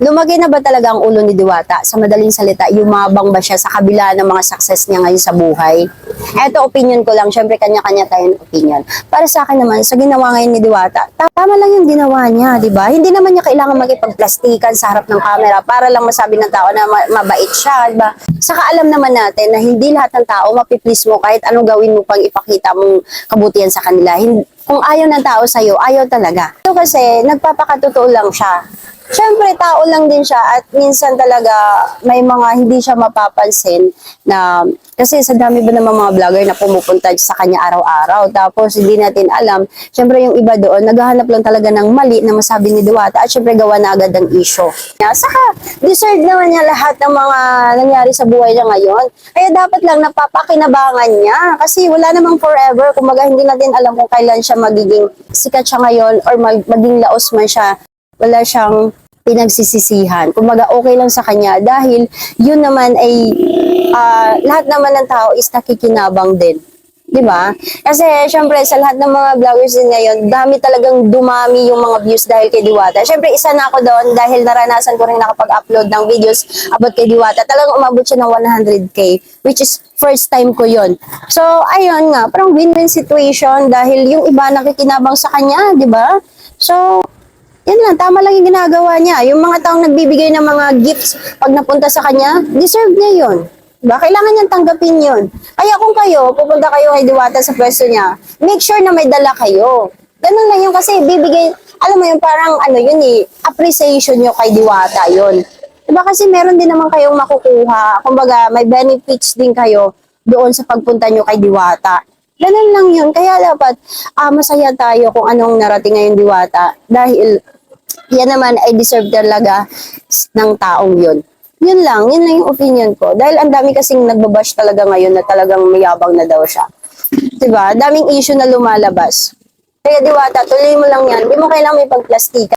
lumaki na ba talaga ang ulo ni Diwata? Sa madaling salita, yumabang ba siya sa kabila ng mga success niya ngayon sa buhay? Eto, opinion ko lang. Siyempre, kanya-kanya tayong opinion. Para sa akin naman, sa ginawa ngayon ni Diwata, tama lang yung ginawa niya, di ba? Hindi naman niya kailangan makipagplastikan sa harap ng camera para lang masabi ng tao na ma- mabait siya, di ba? Saka alam naman natin na hindi lahat ng tao mapiplease mo kahit anong gawin mo pang ipakita mong kabutihan sa kanila. Hin- kung ayaw ng tao sa'yo, ayaw talaga. Ito kasi, nagpapakatotoo lang siya. Siyempre, tao lang din siya at minsan talaga may mga hindi siya mapapansin na kasi sa dami ba ng mga vlogger na pumupunta sa kanya araw-araw tapos hindi natin alam. Siyempre, yung iba doon, naghahanap lang talaga ng mali na masabi ni Diwata at siyempre gawa na agad ang issue. Saka, deserve naman niya lahat ng mga nangyari sa buhay niya ngayon. Kaya dapat lang napapakinabangan niya kasi wala namang forever. Kumbaga, hindi natin alam kung kailan siya magiging sikat siya ngayon or mag- maging laos man siya wala siyang pinagsisisihan. Kumbaga, okay lang sa kanya dahil yun naman ay ah, lahat naman ng tao is nakikinabang din. Di ba? Kasi, syempre, sa lahat ng mga vloggers din ngayon, dami talagang dumami yung mga views dahil kay Diwata. Syempre, isa na ako doon dahil naranasan ko rin nakapag-upload ng videos about kay Diwata. Talagang umabot siya ng 100k, which is first time ko yon. So, ayun nga, parang win-win situation dahil yung iba nakikinabang sa kanya, di ba? So, yan lang, tama lang yung ginagawa niya. Yung mga taong nagbibigay ng mga gifts pag napunta sa kanya, deserve niya yun. Diba? Kailangan niyang tanggapin yun. Kaya kung kayo, pupunta kayo kay Diwata sa pwesto niya, make sure na may dala kayo. Ganun lang yun kasi bibigay, alam mo yun, parang ano yun eh, appreciation nyo kay Diwata yun. Diba kasi meron din naman kayong makukuha. Kumbaga, may benefits din kayo doon sa pagpunta nyo kay Diwata. Ganun lang yun. Kaya dapat ah, masaya tayo kung anong narating ngayon Diwata. Dahil yan naman ay deserve talaga ng taong yun. Yun lang, yun lang yung opinion ko. Dahil ang dami kasing nagbabash talaga ngayon na talagang mayabang na daw siya. Diba? Daming issue na lumalabas. Kaya diwata, tuloy mo lang yan. Hindi mo kailangan may pagplastika.